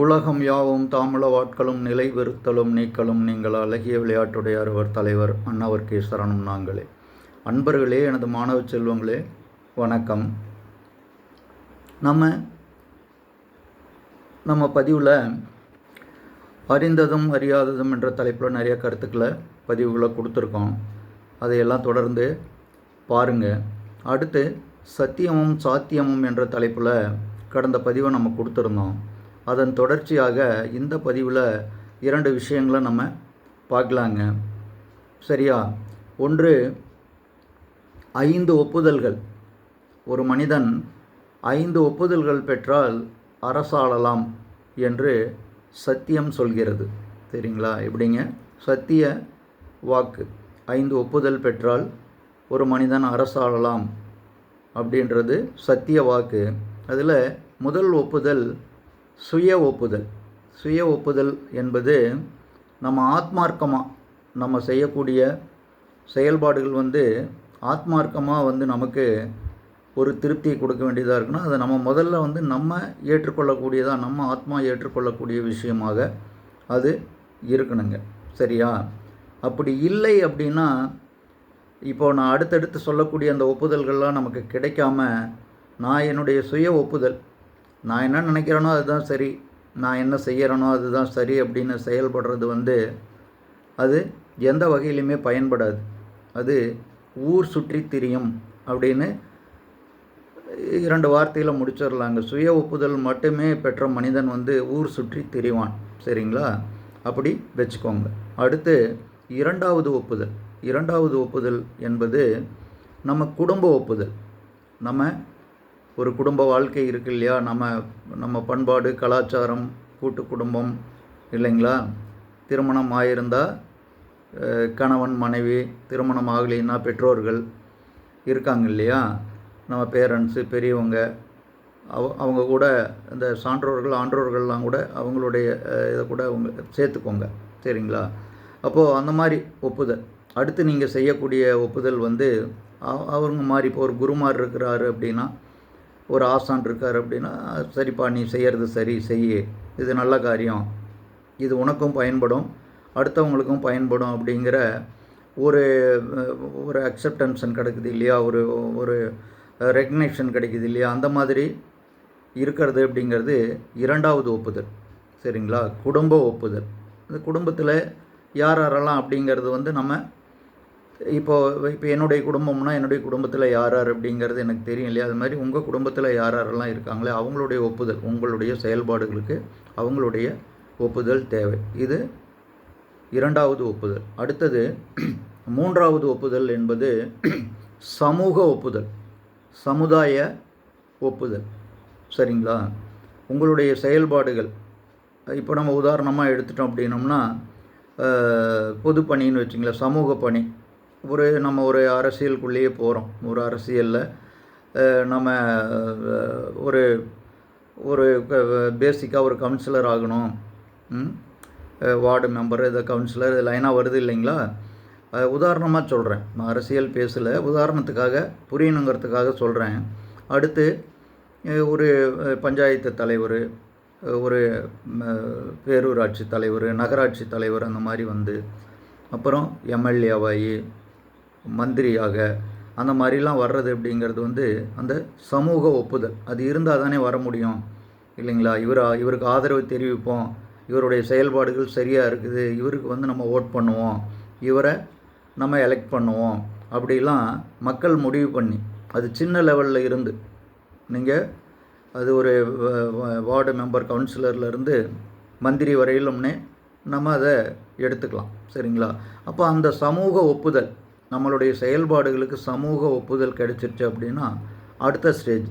உலகம் யாவும் தாமுல வாட்களும் நிலை வெறுத்தலும் நீக்கலும் நீங்கள் அழகிய விளையாட்டுடைய அறுவர் தலைவர் அன்னவர் கே சரணம் நாங்களே. அன்பர்களே எனது மாணவ செல்வங்களே வணக்கம். நம்ம நம்ம பதிவில் அறிந்ததும் அறியாததும் என்ற தலைப்பில் நிறைய கருத்துக்களை பதிவுகளை கொடுத்துருக்கோம். அதையெல்லாம் தொடர்ந்து பாருங்கள் அடுத்து சத்தியமும் சாத்தியமும் என்ற தலைப்பில் கடந்த பதிவை நம்ம கொடுத்துருந்தோம். அதன் தொடர்ச்சியாக இந்த பதிவில் இரண்டு விஷயங்களை நம்ம பார்க்கலாங்க. சரியா? ஒன்று ஐந்து ஒப்புதல்கள். ஒரு மனிதன் ஐந்து ஒப்புதல்கள் பெற்றால் அரசாளலாம் என்று சத்தியம் சொல்கிறது. சரிங்களா எப்படிங்க? சத்திய வாக்கு. ஐந்து ஒப்புதல் பெற்றால் ஒரு மனிதன் அரசாளலாம் அப்படின்றது சத்திய வாக்கு. அதில் முதல் ஒப்புதல் சுய ஒப்புதல் சுய ஒப்புதல் என்பது நம்ம ஆத்மார்க்கமாக நம்ம செய்யக்கூடிய செயல்பாடுகள் வந்து ஆத்மார்க்கமாக வந்து நமக்கு ஒரு திருப்தியை கொடுக்க வேண்டியதாக இருக்குன்னா அதை நம்ம முதல்ல வந்து நம்ம ஏற்றுக்கொள்ளக்கூடியதாக நம்ம ஆத்மா ஏற்றுக்கொள்ளக்கூடிய விஷயமாக அது இருக்கணுங்க. சரியா? அப்படி இல்லை அப்படின்னா இப்போ நான் அடுத்தடுத்து சொல்லக்கூடிய அந்த ஒப்புதல்கள்லாம் நமக்கு கிடைக்காம நான் என்னுடைய சுய ஒப்புதல் நான் என்ன நினைக்கிறேனோ அதுதான் சரி. நான் என்ன செய்கிறேனோ அதுதான் சரி அப்படின்னு செயல்படுறது வந்து அது எந்த வகையிலுமே பயன்படாது. அது ஊர் சுற்றி திரியும் அப்படின்னு இரண்டு வார்த்தையில் முடிச்சிடலாங்க. சுய ஒப்புதல் மட்டுமே பெற்ற மனிதன் வந்து ஊர் சுற்றி திரிவான். சரிங்களா? அப்படி வச்சுக்கோங்க. அடுத்து இரண்டாவது ஒப்புதல். இரண்டாவது ஒப்புதல் என்பது நம்ம குடும்ப ஒப்புதல். நம்ம ஒரு குடும்ப வாழ்க்கை இருக்கு இல்லையா? நம்ம நம்ம பண்பாடு கலாச்சாரம் கூட்டு குடும்பம் இல்லைங்களா? திருமணம் ஆயிருந்தால் கணவன் மனைவி திருமணம் ஆகலைன்னா பெற்றோர்கள் இருக்காங்க இல்லையா? நம்ம பேரண்ட்ஸு பெரியவங்க அவ அவங்க கூட இந்த சான்றோர்கள் ஆன்றோர்கள்லாம் கூட அவங்களுடைய இதை கூட அவங்க சேர்த்துக்கோங்க. சரிங்களா? அப்போது அந்த மாதிரி ஒப்புதல். அடுத்து நீங்கள் செய்யக்கூடிய ஒப்புதல் வந்து அவங்க மாதிரி இப்போ ஒரு குருமார் இருக்கிறாரு அப்படின்னா ஒரு ஆசான் இருக்கார் அப்படின்னா சரிப்பா நீ செய்கிறது சரி செய். இது நல்ல காரியம். இது உனக்கும் பயன்படும் அடுத்தவங்களுக்கும் பயன்படும் அப்படிங்கிற ஒரு ஒரு அக்செப்டன்ஷன் கிடைக்குது இல்லையா? ஒரு ஒரு ரெக்கக்னேஷன் கிடைக்குது இல்லையா? அந்த மாதிரி இருக்கிறது அப்படிங்கிறது இரண்டாவது ஒப்புதல். சரிங்களா? குடும்ப ஒப்புதல். இந்த குடும்பத்தில் யார் யாரெல்லாம் அப்படிங்கிறது வந்து நம்ம இப்போது இப்போ என்னுடைய குடும்பம்னா என்னுடைய குடும்பத்தில் யார் யார் அப்படிங்கிறது எனக்கு தெரியும் இல்லையா? அது மாதிரி உங்கள் குடும்பத்தில் யார் யாரெல்லாம் இருக்காங்களே அவங்களுடைய ஒப்புதல் உங்களுடைய செயல்பாடுகளுக்கு அவங்களுடைய ஒப்புதல் தேவை. இது இரண்டாவது ஒப்புதல். அடுத்தது மூன்றாவது ஒப்புதல் என்பது சமூக ஒப்புதல். சமுதாய ஒப்புதல். சரிங்களா? உங்களுடைய செயல்பாடுகள். இப்போ நம்ம உதாரணமாக எடுத்துட்டோம் அப்படின்னோம்னா பொது பணின்னு வச்சுங்களேன் சமூக பணி. ஒரு நம்ம ஒரு அரசியலுக்குள்ளேயே போகிறோம் ஒரு அரசியலில் நம்ம ஒரு ஒரு பேசிக்காக ஒரு கவுன்சிலர் ஆகணும். வார்டு மெம்பர் இதை கவுன்சிலர் இது லைனாக வருது இல்லைங்களா? உதாரணமாக சொல்கிறேன் நான் அரசியல் பேசலை. உதாரணத்துக்காக புரியணுங்கிறதுக்காக சொல்கிறேன் அடுத்து ஒரு பஞ்சாயத்து தலைவர் ஒரு பேரூராட்சி தலைவர் நகராட்சி தலைவர் அந்த மாதிரி வந்து அப்புறம் எம்எல்ஏவாகி மந்திரியாக அந்த மாதிரிலாம் வர்றது அப்படிங்கிறது வந்து அந்த சமூக ஒப்புதல். அது இருந்தால் தானே வர முடியும் இல்லைங்களா? இவர் இவருக்கு ஆதரவு தெரிவிப்போம். இவருடைய செயல்பாடுகள் சரியாக இருக்குது. இவருக்கு வந்து நம்ம ஓட் பண்ணுவோம். இவரை நம்ம எலெக்ட் பண்ணுவோம். அப்படிலாம் மக்கள் முடிவு பண்ணி அது சின்ன லெவலில் இருந்து நீங்கள் அது ஒரு வார்டு மெம்பர் கவுன்சிலர்லேருந்து மந்திரி வரையிலும்னே நம்ம அதை எடுத்துக்கலாம் சரிங்களா? அப்போ அந்த சமூக ஒப்புதல் நம்மளுடைய செயல்பாடுகளுக்கு சமூக ஒப்புதல் கிடைச்சிருச்சு அப்படின்னா அடுத்த ஸ்டேஜ்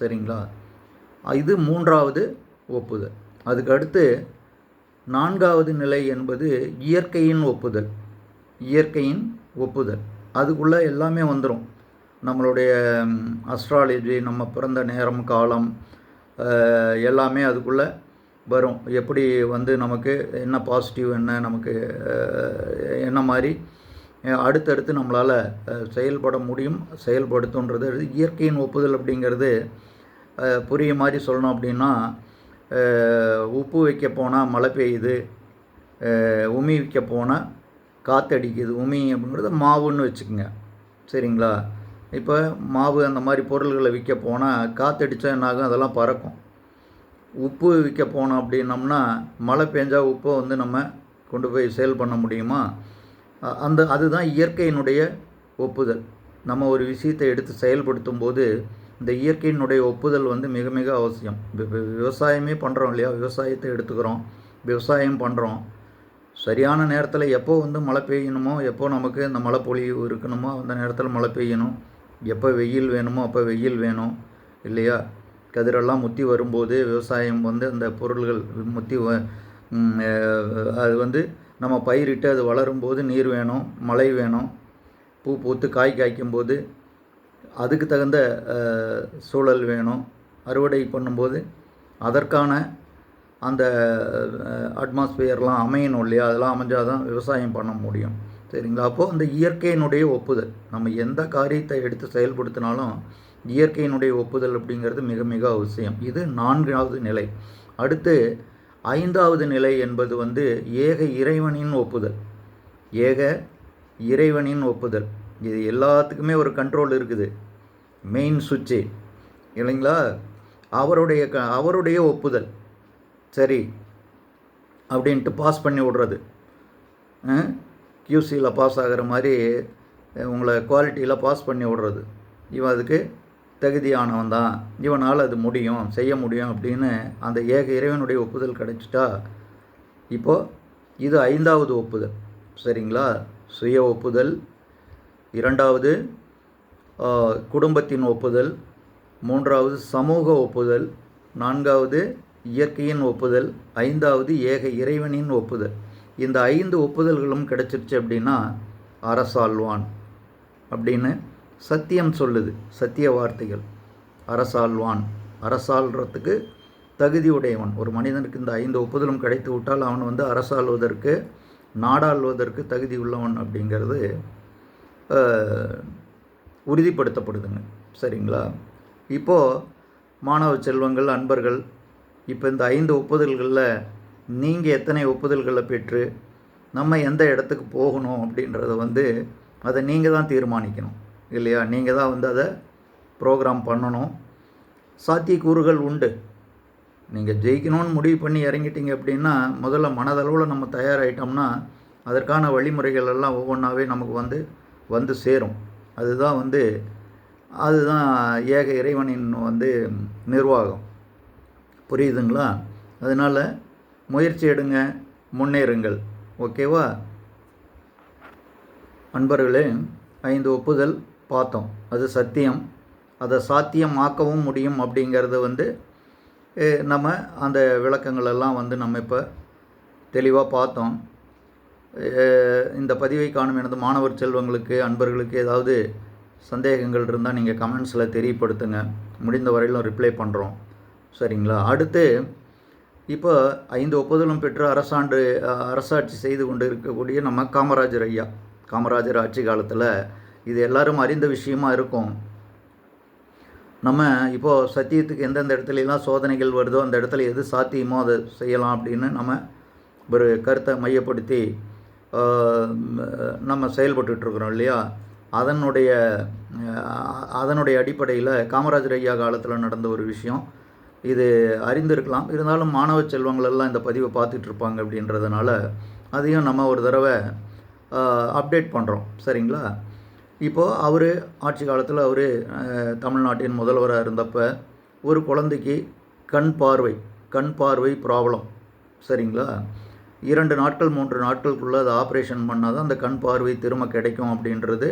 சரிங்களா? இது மூன்றாவது ஒப்புதல். அதுக்கு அடுத்து நான்காவது நிலை என்பது இயற்கையின் ஒப்புதல். இயற்கையின் ஒப்புதல். அதுக்குள்ளே எல்லாமே வந்துடும் நம்மளுடைய அஸ்ட்ராலஜி நம்ம பிறந்த நேரம் காலம் எல்லாமே அதுக்குள்ளே வரும். எப்படி வந்து நமக்கு என்ன பாசிட்டிவ் என்ன நமக்கு என்ன மாதிரி அடுத்தடுத்து நம்மளால் செயல்பட முடியும். செயல்படுத்துன்றது இயற்கையின் ஒப்புதல் அப்படிங்கிறது புரிய மாதிரி சொல்லணும் அப்படின்னா உப்பு வைக்க போனால் மழை பெய்யுது உமி வைக்க போனால் காற்றடிக்குது உமி அப்படிங்கிறது மாவுன்னு வச்சுக்கோங்க. சரிங்களா? இப்போ மாவு அந்த மாதிரி பொருள்களை விற்க போனால் காற்றடிச்சா என்னாகும் அதெல்லாம் பறக்கும். உப்பு விற்க போனோம் அப்படின்னம்னா மழை பெஞ்சால் உப்பை வந்து நம்ம கொண்டு போய் சேல் பண்ண முடியுமா? அந்த அதுதான் இயற்கையினுடைய ஒப்புதல். நம்ம ஒரு விஷயத்தை எடுத்து செயல்படுத்தும் போது இந்த இயற்கையினுடைய ஒப்புதல் வந்து மிக மிக அவசியம். விவசாயமே பண்ணுறோம் இல்லையா? விவசாயத்தை எடுத்துக்கிறோம். விவசாயம் பண்ணுறோம் சரியான நேரத்தில் எப்போ வந்து மழை பெய்யணுமோ எப்போ நமக்கு இந்த மழை பொழிவு இருக்கணுமோ அந்த நேரத்தில் மழை பெய்யணும். எப்போ வெயில் வேணுமோ அப்போ வெயில் வேணும் இல்லையா? கதிரெல்லாம் முத்தி வரும்போது விவசாயம் வந்து அந்த பொருள்கள் முத்தி வ- அது வந்து நம்ம பயிரிட்டு அது வளரும்போது நீர் வேணும் மழை வேணும் பூ பூத்து காய் காய்க்கும்போது அதுக்கு தகுந்த சூழல் வேணும். அறுவடை பண்ணும்போது அதற்கான அந்த அட்மாஸ்பியர்லாம் அமையணும் இல்லையா? அதெல்லாம் அமைஞ்சால் தான் விவசாயம் பண்ண முடியும். சரிங்களா? அப்போது அந்த இயற்கையினுடைய ஒப்புதல். நம்ம எந்த காரியத்தை எடுத்து செயல்படுத்தினாலும் இயற்கையினுடைய ஒப்புதல் அப்படிங்கிறது மிக மிக அவசியம். இது நான்காவது நிலை. அடுத்து ஐந்தாவது நிலை என்பது வந்து ஏக இறைவனின் ஒப்புதல். ஏக இறைவனின் ஒப்புதல். இது எல்லாத்துக்குமே ஒரு கண்ட்ரோல் இருக்குது. மெயின் சுவிட்சு இல்லைங்களா? அவருடைய க அவருடைய ஒப்புதல். சரி. அப்படின்ட்டு பாஸ் பண்ணி விடுறது. கியூசியில் பாஸ் ஆகிற மாதிரி உங்களை குவாலிட்டியில் பாஸ் பண்ணி விடுறது. இவன் அதுக்கு தகுதியானவன் தான். இவனால் அது முடியும் செய்ய முடியும் அப்படின்னு அந்த ஏக இறைவனுடைய ஒப்புதல் கிடைச்சிட்டா இப்போது இது ஐந்தாவது ஒப்புதல். சரிங்களா? சுய ஒப்புதல். இரண்டாவது குடும்பத்தின் ஒப்புதல். மூன்றாவது சமூக ஒப்புதல். நான்காவது இயற்கையின் ஒப்புதல். ஐந்தாவது ஏக இறைவனின் ஒப்புதல். இந்த ஐந்து ஒப்புதல்களும் கிடைச்சிருச்சு அப்படின்னா அரசாழ்வான் அப்படின்னு சத்தியம் சொல்லுது சத்திய வார்த்தைகள். அரசாழ்வான் அரசாள்றதுக்கு தகுதி உடையவன் ஒரு மனிதனுக்கு இந்த ஐந்து ஒப்புதலும் கிடைத்து விட்டால் அவன் வந்து அரசாள்வதற்கு நாடாள்வதற்கு தகுதி உள்ளவன் அப்படிங்கிறது உறுதிப்படுத்தப்படுதுங்க. சரிங்களா? இப்போது மாணவ செல்வங்கள் அன்பர்கள் இப்போ இந்த ஐந்து ஒப்புதல்களில் நீங்கள் எத்தனை ஒப்புதல்களை பெற்று நம்ம எந்த இடத்துக்கு போகணும் அப்படின்றத வந்து அதை நீங்கள் தான் தீர்மானிக்கணும். இல்லையா? நீங்கள் தான் வந்து அதை ப்ரோக்ராம் பண்ணணும். சாத்தியக்கூறுகள் உண்டு. நீங்கள் ஜெயிக்கணும்னு முடிவு பண்ணி இறங்கிட்டீங்க அப்படின்னா முதல்ல மனதளவில் நம்ம தயாராகிட்டோம்னா அதற்கான வழிமுறைகள் எல்லாம் ஒவ்வொன்றாவே நமக்கு வந்து வந்து சேரும். அதுதான் வந்து அதுதான் ஏக இறைவனின் வந்து நிர்வாகம். புரியுதுங்களா? அதனால் முயற்சி எடுங்க முன்னேறுங்கள். ஓகேவா? அன்பர்களே ஐந்து ஒப்புதல். பார்த்தோம். அது சத்தியம். அதை சாத்தியமாக்கவும் முடியும் அப்படிங்கிறது வந்து நம்ம அந்த விளக்கங்களெல்லாம் வந்து நம்ம இப்போ தெளிவாக பார்த்தோம். இந்த பதிவை காணும் எனது மாணவர் செல்வங்களுக்கு அன்பர்களுக்கு ஏதாவது சந்தேகங்கள் இருந்தால் நீங்கள் கமெண்ட்ஸில் தெரியப்படுத்துங்க. முடிந்த வரையிலும் ரிப்ளை பண்ணுறோம் சரிங்களா? அடுத்து இப்போ ஐந்து ஒப்புதலும் பெற்று அரசாண்டு அரசாட்சி செய்து கொண்டு இருக்கக்கூடிய நம்ம காமராஜர் ஐயா. காமராஜர் ஆட்சி காலத்தில் இது எல்லாரும் அறிந்த விஷயமா இருக்கும். நம்ம இப்போது சத்தியத்துக்கு எந்தெந்த இடத்துலலாம் சோதனைகள் வருதோ அந்த இடத்துல எது சாத்தியமோ அதை செய்யலாம் அப்படின்னு நம்ம ஒரு கருத்தை மையப்படுத்தி நம்ம செயல்பட்டுருக்குறோம் இல்லையா? அதனுடைய அதனுடைய அடிப்படையில் காமராஜர் ஐயா காலத்தில் நடந்த ஒரு விஷயம். இது அறிந்திருக்கலாம். இருந்தாலும் மாணவ செல்வங்களெல்லாம் இந்த பதிவை பார்த்துட்டு இருப்பாங்க அப்படின்றதுனால அதையும் நம்ம ஒரு தடவை அப்டேட் பண்ணுறோம் சரிங்களா? இப்போது அவர் ஆட்சி காலத்தில் அவர் தமிழ்நாட்டின் முதல்வராக இருந்தப்போ ஒரு குழந்தைக்கு கண் பார்வை கண் பார்வை ப்ராப்ளம் சரிங்களா? இரண்டு நாட்கள் மூன்று நாட்களுக்குள்ளே அதை ஆப்ரேஷன் பண்ணால் தான் அந்த கண் பார்வை திரும்ப கிடைக்கும் அப்படின்றது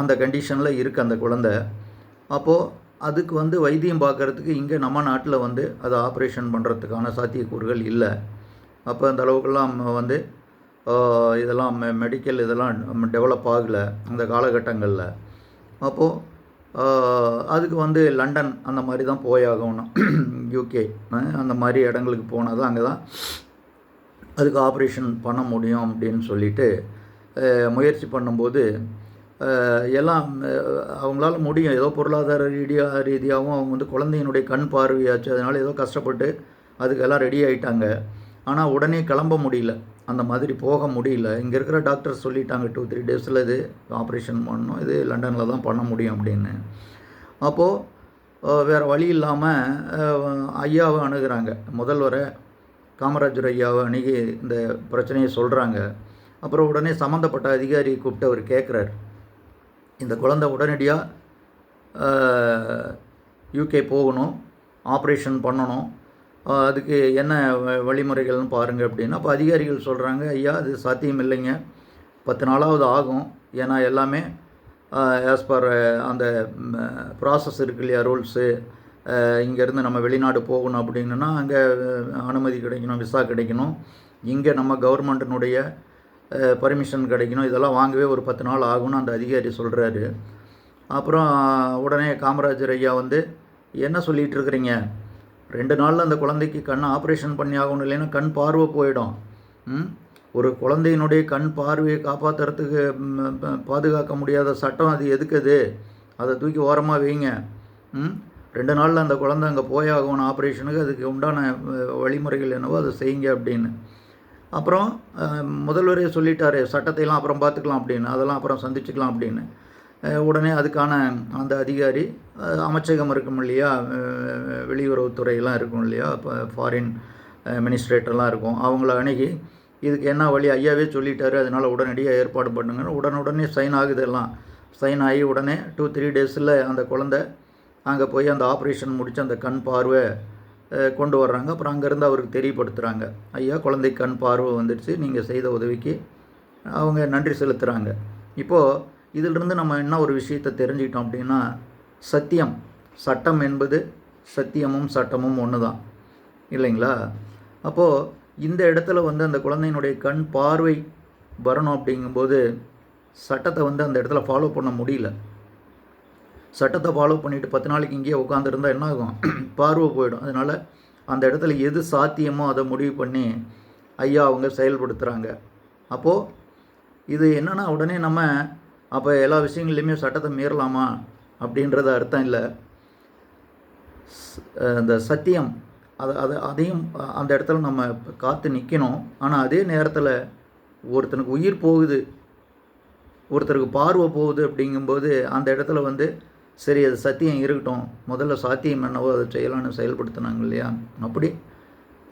அந்த கண்டிஷனில் இருக்குது அந்த குழந்தை. அப்போது அதுக்கு வந்து வைத்தியம் பார்க்கறதுக்கு இங்கே நம்ம நாட்டில் வந்து அதை ஆப்ரேஷன் பண்ணுறதுக்கான சாத்தியக்கூறுகள் இல்லை. அப்போ அந்த அளவுக்கெல்லாம் நம்ம வந்து இதெல்லாம் மெ மெடிக்கல் இதெல்லாம் டெவலப் ஆகலை அந்த காலகட்டங்களில். அப்போது அதுக்கு வந்து லண்டன் அந்த மாதிரி தான் போயாகணும் யூகே அந்த மாதிரி இடங்களுக்கு போனால் தான் அங்கே தான் அதுக்கு ஆப்ரேஷன் பண்ண முடியும் அப்படின்னு சொல்லிட்டு முயற்சி பண்ணும்போது எல்லாம் அவங்களால முடியும். ஏதோ பொருளாதார ரீதியாக ரீதியாகவும் அவங்க வந்து குழந்தையினுடைய கண் பார்வையாச்சு. அதனால் ஏதோ கஷ்டப்பட்டு அதுக்கெல்லாம் ரெடி ஆகிட்டாங்க ஆனால் உடனே கிளம்ப முடியல. அந்த மாதிரி போக முடியல. இங்கே இருக்கிற டாக்டர்ஸ் சொல்லிட்டாங்க டூ த்ரீ டேஸில் இது ஆப்ரேஷன் பண்ணணும். இது லண்டனில் தான் பண்ண முடியும் அப்படின்னு. அப்போது வேறு வழி இல்லாமல் ஐயாவை அணுகிறாங்க. முதல்வரை காமராஜர் ஐயாவை அணுகி இந்த பிரச்சனையை சொல்கிறாங்க அப்புறம் உடனே சம்மந்தப்பட்ட அதிகாரி கூப்பிட்டு அவர் கேட்குறாரு இந்த குழந்தை உடனடியாக யூகே போகணும் ஆப்ரேஷன் பண்ணணும். அதுக்கு என்ன வ- வழிமுறைகள்னு பாருங்கள் அப்படின்னா அப்போ அதிகாரிகள் சொல்கிறாங்க ஐயா அது சாத்தியம் இல்லைங்க பத்து நாளாவது ஆகும். ஏன்னா எல்லாமே ஆஸ் பர் அந்த ப்ராசஸ் இருக்கு இல்லையா ரூல்ஸு இங்கேருந்து நம்ம வெளிநாடு போகணும் அப்படின்னா அங்கே அனுமதி கிடைக்கணும் விசா கிடைக்கணும். இங்கே நம்ம கவர்மெண்ட்டினுடைய பர்மிஷன் கிடைக்கணும். இதெல்லாம் வாங்கவே ஒரு பத்து நாள் ஆகும்னு அந்த அதிகாரி சொல்கிறாரு அப்புறம் உடனே காமராஜர் ஐயா வந்து என்ன சொல்லிகிட்டு இருக்கிறீங்க? ரெண்டு நாளில் அந்த குழந்தைக்கு கண் ஆப்ரேஷன் பண்ணி ஆகணும் இல்லைன்னா கண் பார்வை போயிடும். ம்? ஒரு குழந்தையினுடைய கண் பார்வையை காப்பாற்றுறதுக்கு ப- பாதுகாக்க முடியாத சட்டம் அது எதுக்கு அது அதை தூக்கி ஓரமாக வைங்க. ம்? ரெண்டு நாளில் அந்த குழந்தை அங்கே போயாகணும் ஆப்ரேஷனுக்கு அதுக்கு உண்டான வழிமுறைகள் என்னவோ அதை செய்யுங்க அப்படின்னு. அப்புறம் முதல்வரே சொல்லிட்டாரு சட்டத்தையெல்லாம் அப்புறம் பார்த்துக்கலாம் அப்படின்னு அதெல்லாம் அப்புறம் சந்திச்சுக்கலாம் அப்படின்னு. உடனே அதுக்கான அந்த அதிகாரி அமைச்சகம் இருக்கும் இல்லையா வெளியுறவுத்துறையெல்லாம் இருக்கும் இல்லையா இப்போ ஃபாரின் மினிஸ்ட்ரேட்டர்லாம் இருக்கும். அவங்கள அணுகி இதுக்கு என்ன வழி? ஐயாவே சொல்லிட்டாரு அதனால் உடனடியாக ஏற்பாடு பண்ணுங்கன்னு உடனுடனே சைன் ஆகுது எல்லாம். சைன் ஆகி உடனே டூ த்ரீ டேஸில் அந்த குழந்தை அங்கே போய் அந்த ஆப்ரேஷன் முடித்து அந்த கண் பார்வை கொண்டு வர்றாங்க. அப்புறம் அங்கேருந்து அவருக்கு தெரியப்படுத்துகிறாங்க ஐயா குழந்தை கண் பார்வை வந்துடுச்சு நீங்கள் செய்த உதவிக்கு அவங்க நன்றி செலுத்துகிறாங்க இப்போது இதிலிருந்து நம்ம என்ன ஒரு விஷயத்தை தெரிஞ்சுக்கிட்டோம் அப்படின்னா சத்தியம் சட்டம் என்பது சத்தியமும் சட்டமும் ஒன்று தான் இல்லைங்களா? அப்போது இந்த இடத்துல வந்து அந்த குழந்தையினுடைய கண் பார்வை வரணும் அப்படிங்கும்போது சட்டத்தை வந்து அந்த இடத்துல ஃபாலோ பண்ண முடியல. சட்டத்தை ஃபாலோ பண்ணிட்டு பத்து நாளைக்கு இங்கேயே உட்காந்துருந்தா என்ன ஆகும்? பார்வை போயிடும். அதனால் அந்த இடத்துல எது சாத்தியமோ அதை முடிவு பண்ணி ஐயா அவங்க செயல்படுத்துகிறாங்க அப்போது இது என்னென்னா உடனே நம்ம அப்போ எல்லா விஷயங்கள்லையுமே சட்டத்தை மீறலாமா அப்படின்றது அர்த்தம் இல்லை. அந்த சத்தியம் அது அது அதையும் அந்த இடத்துல நம்ம காத்து நிற்கணும் ஆனால் அதே நேரத்தில் ஒருத்தனுக்கு உயிர் போகுது ஒருத்தருக்கு பார்வை போகுது அப்படிங்கும்போது அந்த இடத்துல வந்து சரி அது சத்தியம் இருக்கட்டும். முதல்ல சாத்தியம் என்னவோ அதை செய்யலாம்னு செயல்படுத்தினாங்க இல்லையா? அப்படி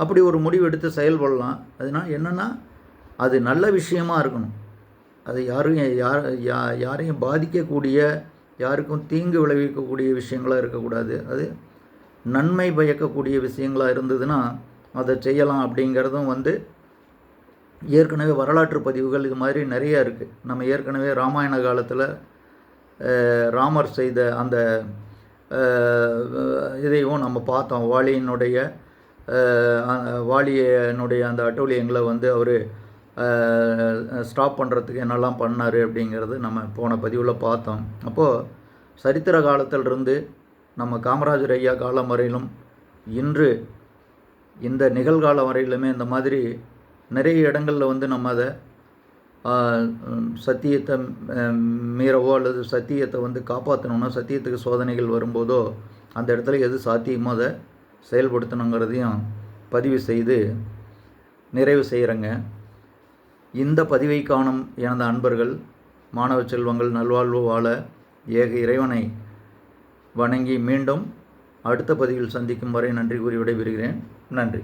அப்படி ஒரு முடிவு எடுத்து செயல்படலாம். அதனால் என்னென்னா அது நல்ல விஷயமா இருக்கணும். அது யாரும் யார் யா யாரையும் பாதிக்கக்கூடிய யாருக்கும் தீங்கு விளைவிக்கக்கூடிய விஷயங்களாக இருக்கக்கூடாது. அது நன்மை பயக்கக்கூடிய விஷயங்களாக இருந்ததுன்னா அதை செய்யலாம் அப்படிங்கிறதும் வந்து ஏற்கனவே வரலாற்று பதிவுகள் இது மாதிரி நிறைய இருக்குது நம்ம ஏற்கனவே ராமாயண காலத்தில் ராமர் செய்த அந்த இதையும் நம்ம பார்த்தோம். வாலியினுடைய வாலியனுடைய அந்த அட்டூழியங்களை வந்து அவர் ஸ்டாப் பண்ணுறதுக்கு என்னெல்லாம் பண்ணார் அப்படிங்கிறது நம்ம போன பதிவில் பார்த்தோம். அப்போது சரித்திர காலத்திலிருந்து நம்ம காமராஜர் ஐயா காலம் வரையிலும் இன்று இந்த நிகழ்காலம் வரையிலுமே இந்த மாதிரி நிறைய இடங்களில் வந்து நம்ம அதை சத்தியத்தை மீறவோ அல்லது சத்தியத்தை வந்து காப்பாற்றணும்னா சத்தியத்துக்கு சோதனைகள் வரும்போதோ அந்த இடத்துல எது சாத்தியமோ அதை செயல்படுத்தணுங்கிறதையும் பதிவு செய்து நிறைவு செய்கிறேங்க இந்த பதிவை காணும் எனது அன்பர்கள் மாணவ செல்வங்கள் நல்வாழ்வு வாழ ஏக இறைவனை வணங்கி மீண்டும் அடுத்த பதிவில் சந்திக்கும் வரை நன்றி கூறி விடைபெறுகிறேன். நன்றி.